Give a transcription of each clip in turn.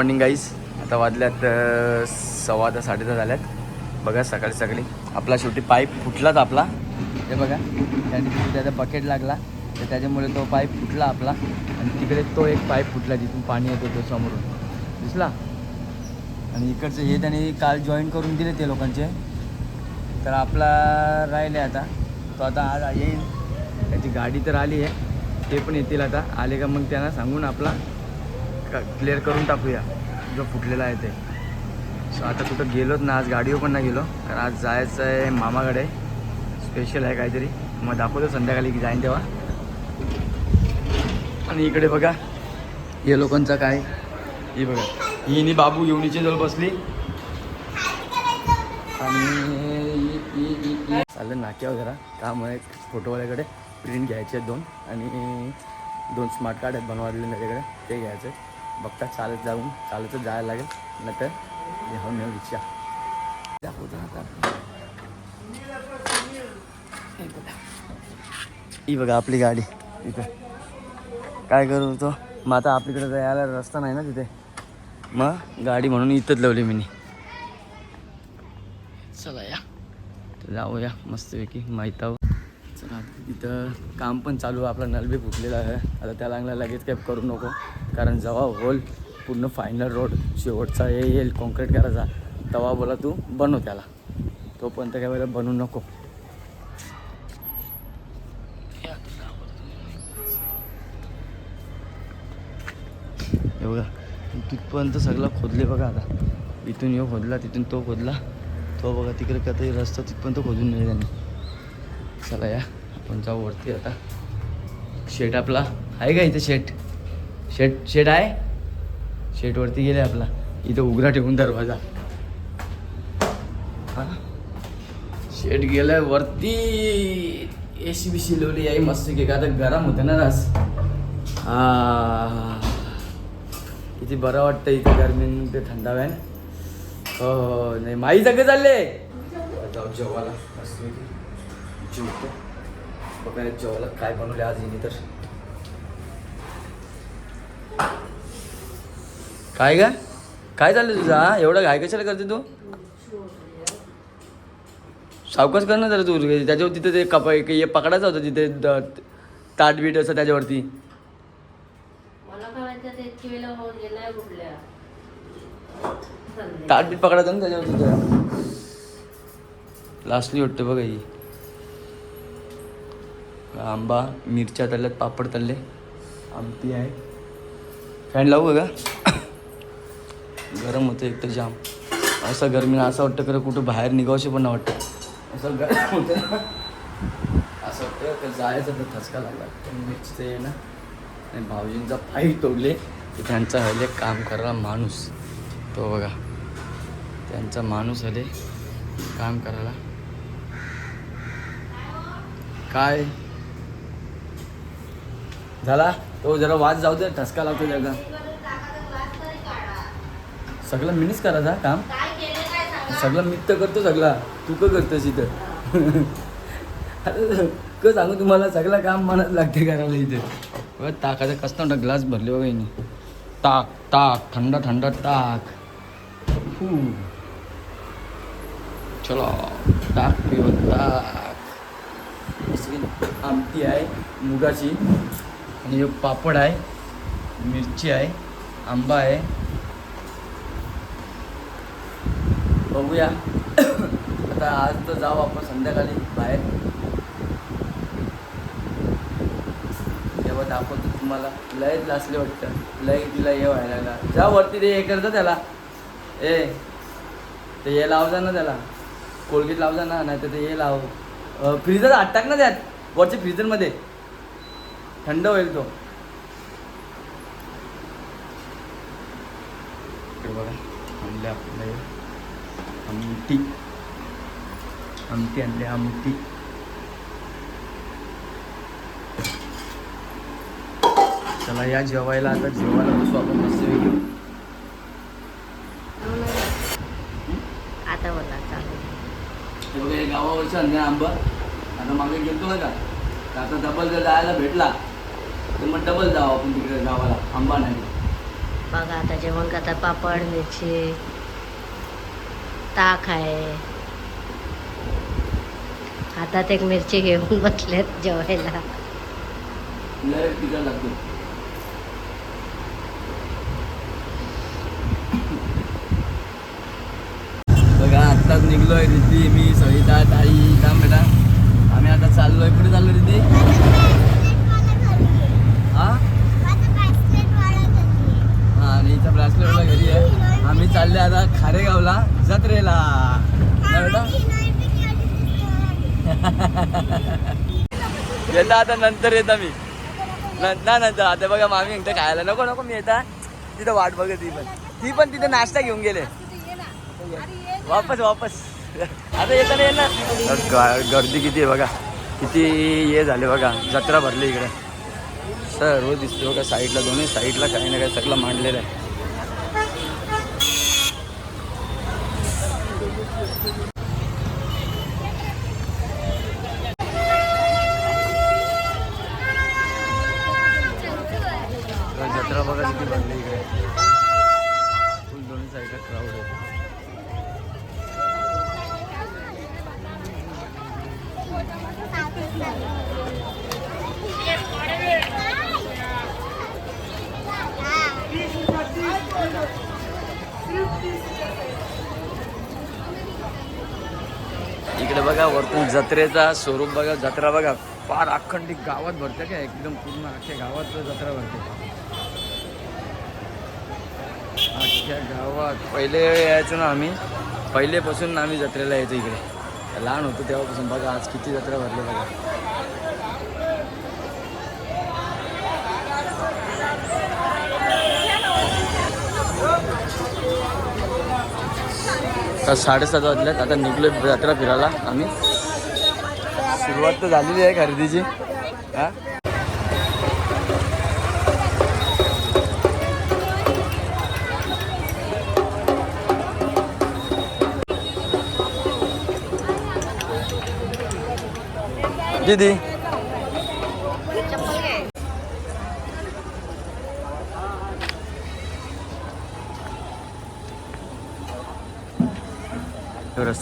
Morning guys आता वाजल्यात सव्वा दहा साडे दहा झाल्यात. बघा सकाळी सकाळी. आपला शेवटी पाईप फुटलाच आपला. ते बघा त्याने त्याचा बकेट लागला. तर त्याच्यामुळे तो पाईप फुटला आपला. आणि तिकडे तो एक पाईप फुटला जिथून पाणी येतो तो समोरून. दिसला? आणि इकडचं हे त्याने काल जॉईन करून दिले ते लोकांचे. तर आपला राहिले आता. तो आता आज येईल. त्याची गाडी तर आली आहे. ते पण येतील आता. आले का मग त्यांना सांगून आपला. क्लिअर करून टाकूया जो फुटलेला आहे ते. सो आता कुठं गेलोच ना आज गाडीवर पण नाही गेलो कारण आज जायचं आहे मामाकडे. स्पेशल आहे काहीतरी. मग दाखवतो संध्याकाळी की जाईन तेव्हा. आणि इकडे बघा हे लोकांचा काय? ही बघा. ही नी बाबू येवणीच्या जवळ बसली. आणि चालेल चाललं नाक्यावर जरा. काम आहे फोटोवाल्याकडे प्रिंट घ्यायचे आहेत दोन. आणि दोन स्मार्ट कार्ड आहेत बनवायला माझ्याकडे ते घ्यायचं. आहे बघता चालत जाऊन चालतच जायला लागेल. नाहीतर घेऊन हो, नेऊ रिक्षा. आता. बघा. ही बघा आपली गाडी इथं. काय करू तो? मग आता आपल्याकडे जायला रस्ता नाही ना तिथे. मग गाडी म्हणून इथंच लावली मी. चला या. तर जाऊया मस्तपैकी. माहीत आहो चला इथं तिथं काम पण चालू आहे. आपला नलबी फुटलेला आहे. आता त्या लागला लगेच काही करू नको. कारण जेव्हा होल पूर्ण फायनल रोड शेवटचा हे येईल कॉन्क्रीट करायचा. तेव्हा बोला तू बनव त्याला. तोपर्यंत काय वेळेला बनवू नको. हे बघा तिथपर्यंत सगळं खोदले बघा आता. इथून यो खोदला तिथून तो खोदला. तो बघा तिकडे का तरी रस्ता तिथपर्यंत खोदून नाही त्यांनी. चला या आपण जाऊ वरती आता. शेट आपला आहे का इथे शेट? शेट शेट आहे? शेटवरती गेले आपला. इथं उघडा ठेवून दरवाजा. हा? शेट गेलाय वरती. ए सी बी सी लावली आहे मस्त की का आता गरम होतं ना रास. हा किती बरं वाटतं इथे गरमी ते थंडाव्यान हो, हो हो नाही माई सगळे चालले जाऊ जेवायला. मस्त जेवतो. बघा जेवायला काय बनवले आज इनी तर. काय का काय चाललं तुझा? एवढं घाय कशाला करते तू? सावकाश कर ना जरा तू. त्याच्यावर तिथे ते कप हे पकडायचं होतं तिथे ताट बीट असं त्याच्यावरती. काय. ताट बीट पकडायचं ना त्याच्यावर तिथं लास्टली वाटतं बघा ही. आंबा मिरच्या तळल्यात पापड तळले. आमटी आहे. फॅन लावू का गरम होतं एक तर जाम. असं गरमीनं असं वाटतं खरं कुठं बाहेर निघावशी पण नाही वाटतं. असं गरम होतं. असं वाटतं तर जायचं तर ठसका लागला. पण मिरचीचं आहे ना आणि भाऊजींचा पाय तोडले. की त्यांचा हले काम करायला माणूस. तो बघा. त्यांचा माणूस हले काम करायला. काय? झाला? तो जरा वाज जाऊ दे ठसका लागतो जगा सगळं मीच करायचा काम. सगळं मीच तर करतो सगळा. तू का करतोस इथं? क सांगू तुम्हाला? सगळं काम मनात लागते करायला इथे. बघा ताकाचा कसं ग्लास भरले बघा हिने ताक ताक थंड थंड ताक. चलो ताक पिऊ ताक. आमटी आहे मुगाची. आणि पापड आहे मिरची आहे आंबा आहे. बघूया. आता आज तर जाऊ आपण संध्याकाळी बाहेर. तेव्हा दाखवतो तुम्हाला. लयच लासले वाटतं. लय तिला हे व्हायला. जा वरती ते हे करतं त्याला. ए ते हे लाव जा ना त्याला. कोलगेट लाव जा ना नाही तर ते हे लाव. फ्रीजर आत टाक ना त्यात. वरच्या फ्रीजरमध्ये. थंड होईल तो. बघा आणले आपल्याला आमटी. आमटी आणली आमटी. चला या जेवायला आता जेवायला बसू आपण मस्त आता बोला चालू. बघा हे गावावरचं अन्य आंबा. आता मागे गेलतो ना का? तर आता डबल जर जायला भेटला तर मग डबल जाऊ आपण तिकडे गावाला आंबा नाही. बघा आता जेवण करतात पापड मिरची. ताक आहे. हातात एक मिरची घेऊन बसलेत जेवायला. बघा आत्ताच निघलोय रिद्धी मी सविता ताई काम बेटा. आम्ही आता चाललोय. कुठे चाललो रिद्धी? हा? हा आणि इथं ब्रासलेटला घरी आहे. आम्ही चालले आता खारेगावला. जत्रेला. येता आता नंतर येता मी. न- ना नंतर आता बघा मामी एकटं खायला नको नको मी येता. तिथं वाट बघत ती पण. ती पण तिथे नाश्ता घेऊन गेले. वापस वापस. आता येताना येणार. गर्दी किती आहे बघा. किती हे झाले बघा. जत्रा भरली इकडे. सर्व दिसते बघा साईडला दोन्ही साईडला काही ना काही सगळं मांडलेलं आहे. इकडे बघा वरतून जत्रेचा स्वरूप बघा. जत्रा बघा फार अखंडित गावात भरते काय एकदम पूर्ण अख्ख्या गावात जत्रा भरते. अख्ख्या गावात. पहिले यायचो ना आम्ही. पहिलेपासून आम्ही जत्रेला यायचो इकडे. लहान होतो तेव्हापासून. बघा आज किती जत्रा भरली बघा. आता साडेसात वाजल्यात आता निघलो जत्रा फिरायला आम्ही. सुरुवात तर झालेली आहे खरेदीची. दीदी.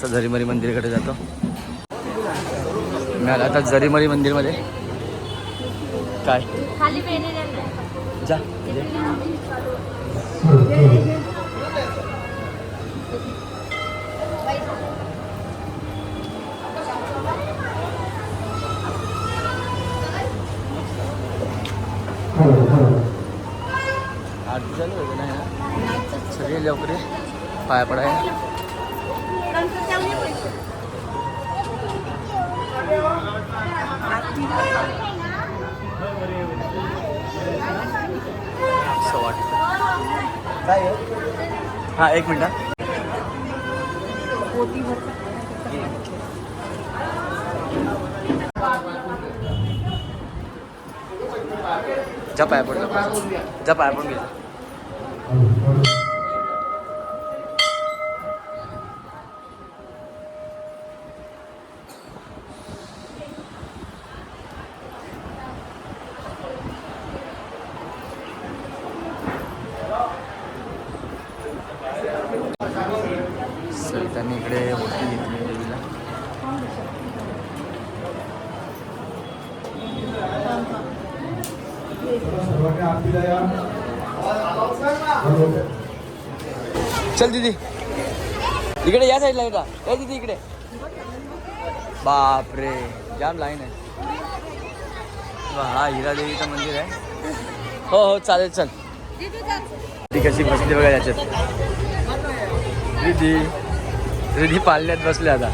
तो रस्ता झरीमरी मंदिराकडे जातो. मी आला आता झरीमरी मंदिरमध्ये. काय? खाली जा. आरती चालू ना? सगळे लवकर. पाया पडाय असं वाटतं. काय हा एक मिनिट. हा. जा पाया पड जा पाया सवितांनी इकडे ओटी घेतली देवीला. चल दीदी. इकडे या साईडला येता ए दीदी इकडे. बापरे जाम लाईन आहे. हा हिरा देवीचं मंदिर आहे. हो हो चालेल चल. ती कशी बसली बघा याच्यात. रिधी रिधी पाळण्यात बसले आता.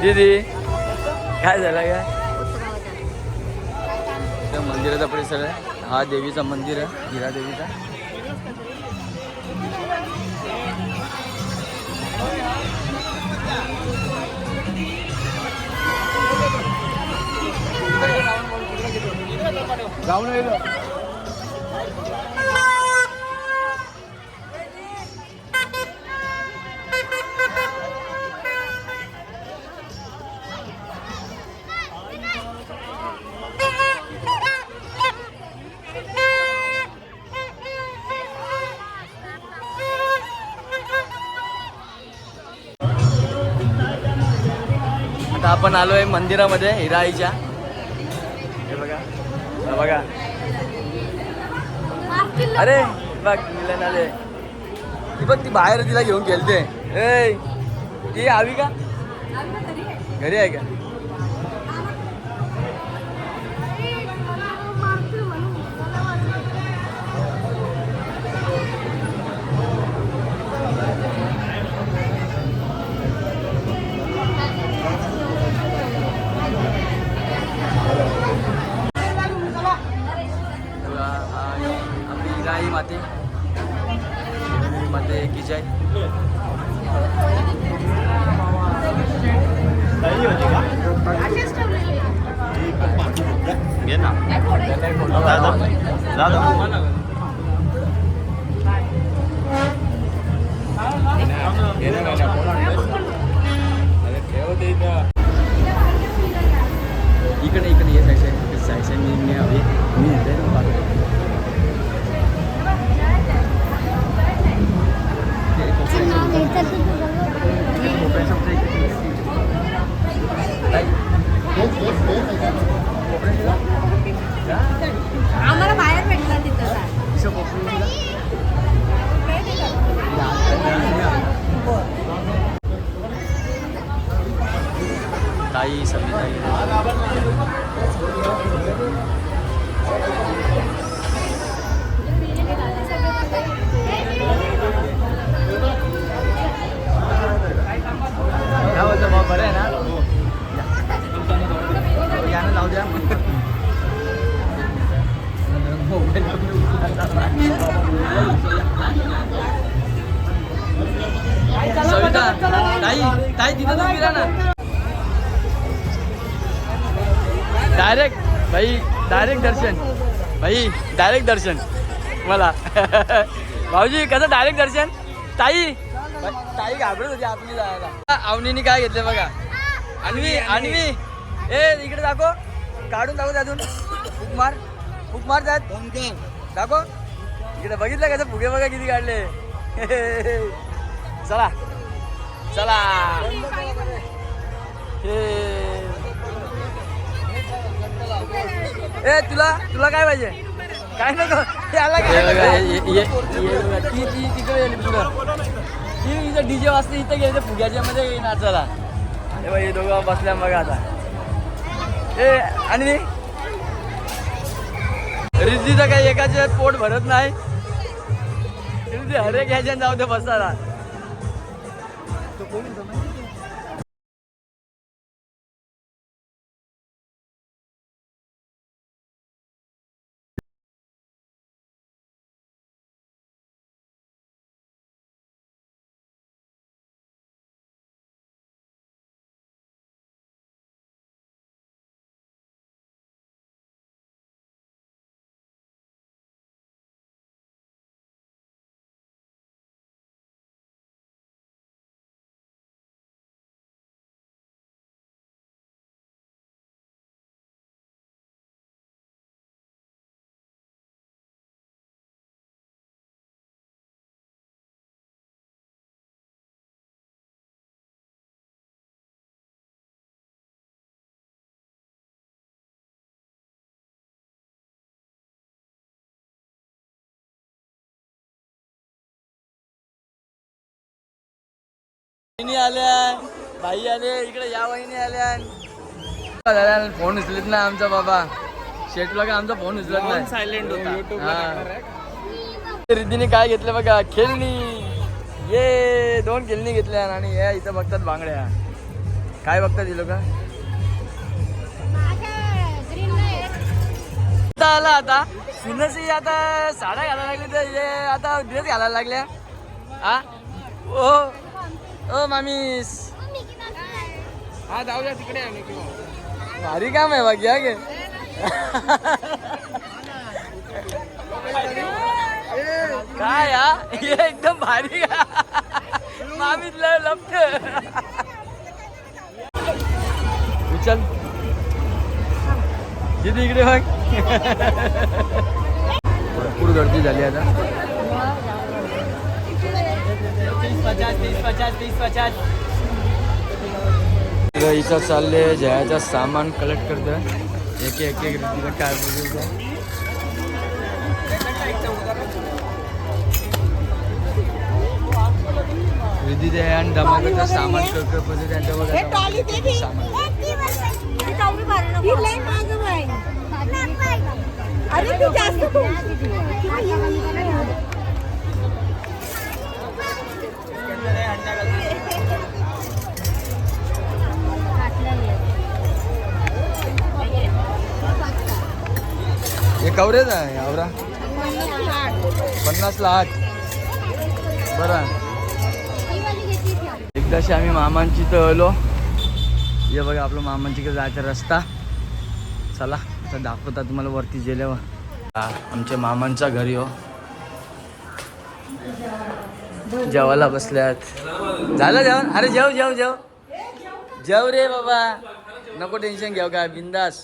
दीदी काय झालं काय? त्या मंदिराचा परिसर आहे. हा देवीचा मंदिर आहे हिरा देवीचा. जाऊन येईल आपण आलो आहे मंदिरामध्ये हिराईच्या. अरे बघ मिलन आले. ती बघ ती बाहेर तिला घेऊन गेलते ए ती हवी का? घरी आहे का? ताई सगळी ताई काय होतं मग बरं आहे ना या. यानं लावू द्या सविता ताई ताई तिथं तर फिरा ना डायरेक्ट भाई डायरेक्ट दर्शन. भाई डायरेक्ट दर्शन. मला. भाऊजी कसं डायरेक्ट दर्शन? ताई? ताई घाबरत होती आपली जायला. अवनीने काय घेतलं बघा. अन्वी अन्वी ए इकडे दाखव. काढून दाखव त्यातून. फुक मार. फुक मार त्यात. दाखव. इकडे बघितलं कसं फुगे बघा किती काढले. चला. चला. हे. ए तुला तुला काय पाहिजे? काय नको? याला तिकडे गेली पुढं. ती इथं डीजे वाजते इथं गेले फुग्याच्या मध्ये नाचायला. हे बघ हे दोघं बसल्या बघा आता. ए आणि रिद्धीचं काही एकाचे पोट भरत नाही. रिद्धी हरे घ्यायच्या जाऊ दे बसायला. वहिनी आल्या भाई आले इकडे या वहिनी आल्या. फोन उचलत नाही आमचा बाबा. शेटला का आमचा फोन उचलत नाही. सायलेंट होता. रिद्धीने काय घेतलं बघा? खेळणी. ये दोन खेळणी घेतल्या आणि या इथं बघतात बांगड्या. काय बघतात ही लोक? आता आला आता. सुनसी आता साड्या घालायला लागली तर आता ड्रेस घालायला लागल्या. हा? ओ. ओ मामीस। हा तिकडे भारी काम आहे बघ या गे काय हा हे एकदम भारी का मामीतलं लपत उचल किती इकडे बघ भरपूर गर्दी झाली आता इथं चालले जयाचं सामान कलेक्ट करतं एक एक एक रीतीला काय बोलतो रिधी ते आणि धमाकाचं सामान करतं त्यांच्या बघा सामान. अरे तू जास्त कवरेज आहे आवरा. पन्नासला आठ बरं. एकदाशी आम्ही मामांची तर आलो. हे बघा आपलं मामांची जायचा रस्ता. चला आता दाखवता तुम्हाला वरती गेल्यावर. आमच्या मामांच्या घरी हो. जेवायला बसल्यात. झालं जेवण? अरे जेव जेव जेव. जेव रे बाबा. नको टेन्शन घेऊ काय बिंदास.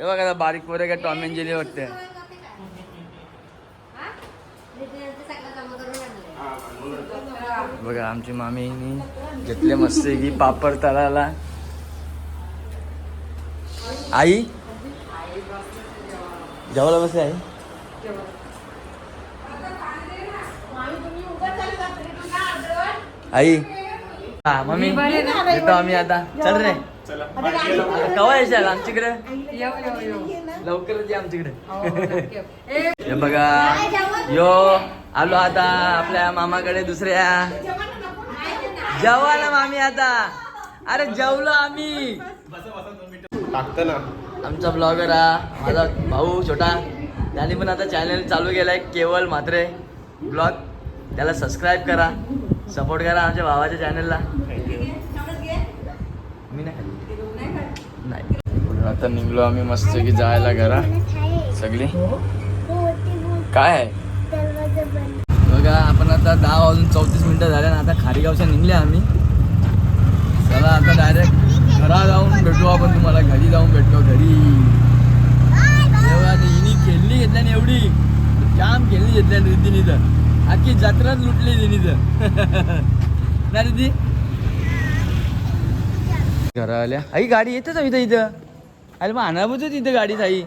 हे बघा आता बारीक पोरे काय टॉम अँड जेली वाटते बघा आमची मामीनी घेतले मस्त की पापड तळाला आई? जेवायला बसले आई? आई? हा मम्मी येतो आम्ही आता. चल रे. आता कवा येशाल? आमच्याकडे? लवकरच या आमच्याकडे. हे बघा. यो आलो आता आपल्या मामाकडे दुसऱ्या. जेवा ना मामी आता. अरे जेवलो आम्ही. टाकतं ना. आमचा ब्लॉगर हा माझा भाऊ छोटा. त्याने पण आता चॅनल चालू केलाय केवळ मात्रे. ब्लॉग त्याला सबस्क्राईब करा. सपोर्ट करा आमच्या भावाच्या चॅनलला मी नाही खाल्ली. नाही आता निघलो आम्ही मस्त की जायला घरा. सगळी? काय आहे? बघा आपण आता दहा वाजून चौतीस मिनिटं झाले ना आता खारीगावच्या निघले आम्ही. चला आता डायरेक्ट घरा जाऊन भेटू आपण तुम्हाला. घरी जाऊन भेटतो घरी. हिनी खेळली घेतल्याने एवढी. जाम खेळली घेतल्याने रिद्धीनी तर. आखी जत्राच लुटली तिने तर. ना रिद्धी? घरा आल्या. आई गाडी येते इथं इथं. अरे मग अनाबूच इथं गाडी आई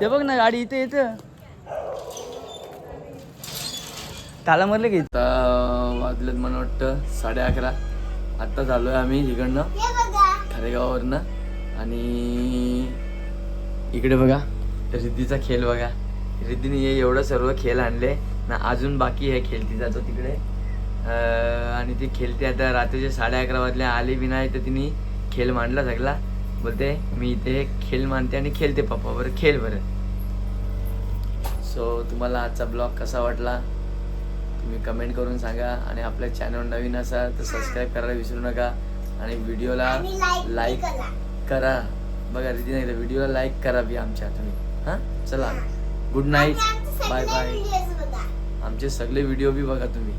ते बघ ना गाडी इथं येतं त्याला म्हणलं की आता वाजलेत मला वाटतं साडे अकरा. आत्ता झालो आहे आम्ही इकडनं खारेगावावरनं आणि इकडे बघा रिद्धीचा खेळ बघा. रिद्धीने हे एवढं सर्व खेळ आणले ना अजून बाकी आहे खेळती जातो तिकडे. अं, आणि ती खेळते आता रात्रीचे साडे अकरा वाजले आली बी नाही तर तिने खेळ मांडला सगळा. बोलते मी इथे खेळ मानते आणि खेळते पप्पा बरं खेळ बरं. सो तुम्हाला आजचा ब्लॉग कसा वाटला? तुम्ही कमेंट करून सांगा आणि आपल्या चॅनल नवीन असाल तर सबस्क्राईब करायला विसरू नका आणि व्हिडिओला लाईक करा. बघा रिधी नाही तर व्हिडिओला लाईक करा बी आमच्या तुम्ही. हां? चला. गुड नाईट बाय बाय आमचे सगळे व्हिडिओ बी बघा तुम्ही.